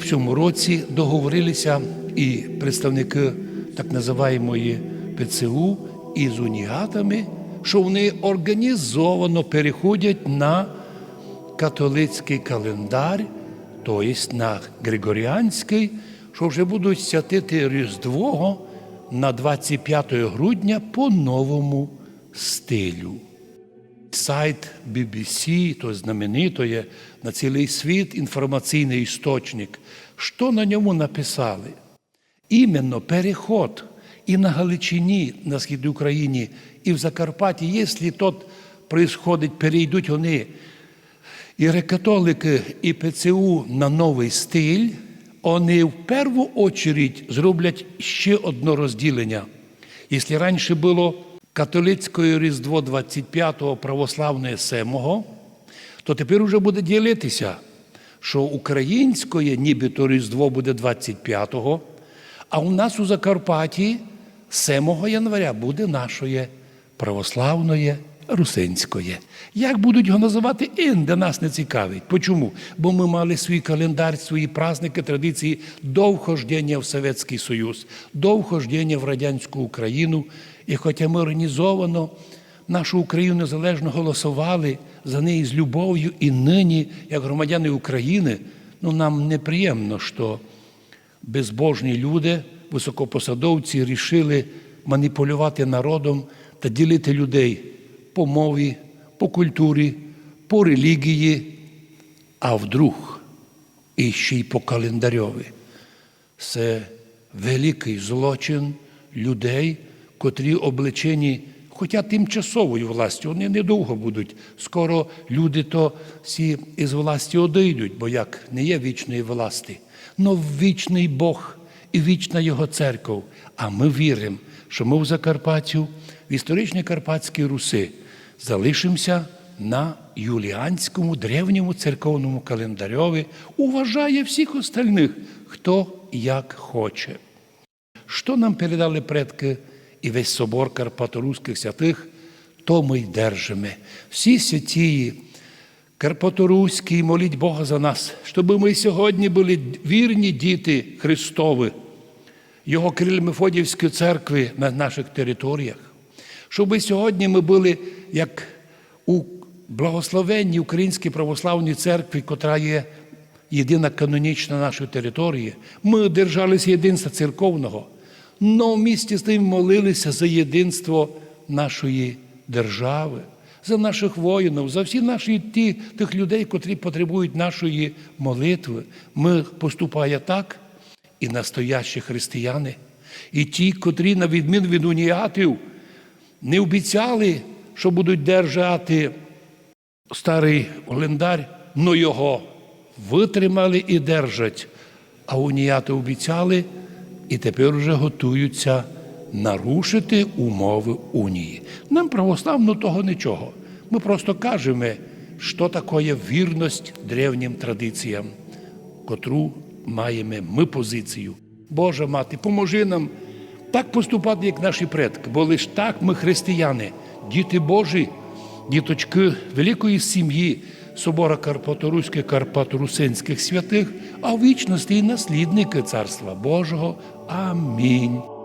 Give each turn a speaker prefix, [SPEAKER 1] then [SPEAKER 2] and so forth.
[SPEAKER 1] в цьому році договорилися і представники так називаємої ПЦУ із уніатами, що вони організовано переходять на католицький календар, тобто на Григоріанський, що вже будуть святити Різдво на 25 грудня по новому стилю. Сайт BBC, то знаменитоє на цілий світ інформаційний істочник. Що на ньому написали? Іменно переход і на Галичині, на східній Україні, і в Закарпатті, якщо тот происходить, перейдуть вони і греко-католики, і ПЦУ на новий стиль, вони в першу очередь зроблять ще одне розділення. Якщо раніше було католицьке Різдво 25-го, православне 7-го, то тепер вже буде ділитися, що українське нібито Різдво буде 25-го, а у нас у Закарпатті 7 января буде наше православне русинське. Як будуть його називати, інде нас не цікавить. Почому? Бо ми мали свій календар, свої праздники, традиції до вхождення в Совєтський Союз, до вхождення в радянську Україну. І хоча ми організовано нашу Україну незалежно голосували за неї з любов'ю і нині, як громадяни України, ну нам неприємно, що безбожні люди, високопосадовці, рішили маніпулювати народом та ділити людей по мові, по культурі, по релігії, а вдруг і ще й по календарьові. Це великий злочин людей, котрі облечені, хоча тимчасовою властю, вони недовго будуть. Скоро люди то всі із власті одійдуть, бо як не є вічної власти, но вічний Бог і вічна Його церков. А ми віримо, що ми в Закарпаттю, в історичній Карпатській Руси, залишимося на юліанському древньому церковному календарьові, уважає всіх остальних, хто як хоче. Що нам передали предки і весь собор Карпаторуських святих, то ми й держимо. Всі святії Карпаторуські, моліть Бога за нас, щоб ми сьогодні були вірні діти Христові, Його Кирило-Мефодіївської церкви на наших територіях, щоб сьогодні ми були як у благословенній Українській православній церкві, котра є єдина канонічна нашої території. Ми держалися єдинства церковного, але в місті з тим молилися за єдинство нашої держави, за наших воїнів, за всі наші ті, тих людей, котрі потребують нашої молитви. Ми поступає так, і настоящі християни, і ті, котрі, на відміну від уніатів, не обіцяли, що будуть держати старий календар, но його витримали і держать. А уніяти обіцяли і тепер вже готуються нарушити умови унії. Нам православно того нічого. Ми просто кажемо, що таке вірність древнім традиціям, котру маємо ми позицію. Божа мати, поможи нам так поступати, як наші предки, бо лише так ми християни, діти Божі, діточки великої сім'ї собора Карпаторуських, Карпаторусинських святих, а в вічності і наслідники Царства Божого. Амінь.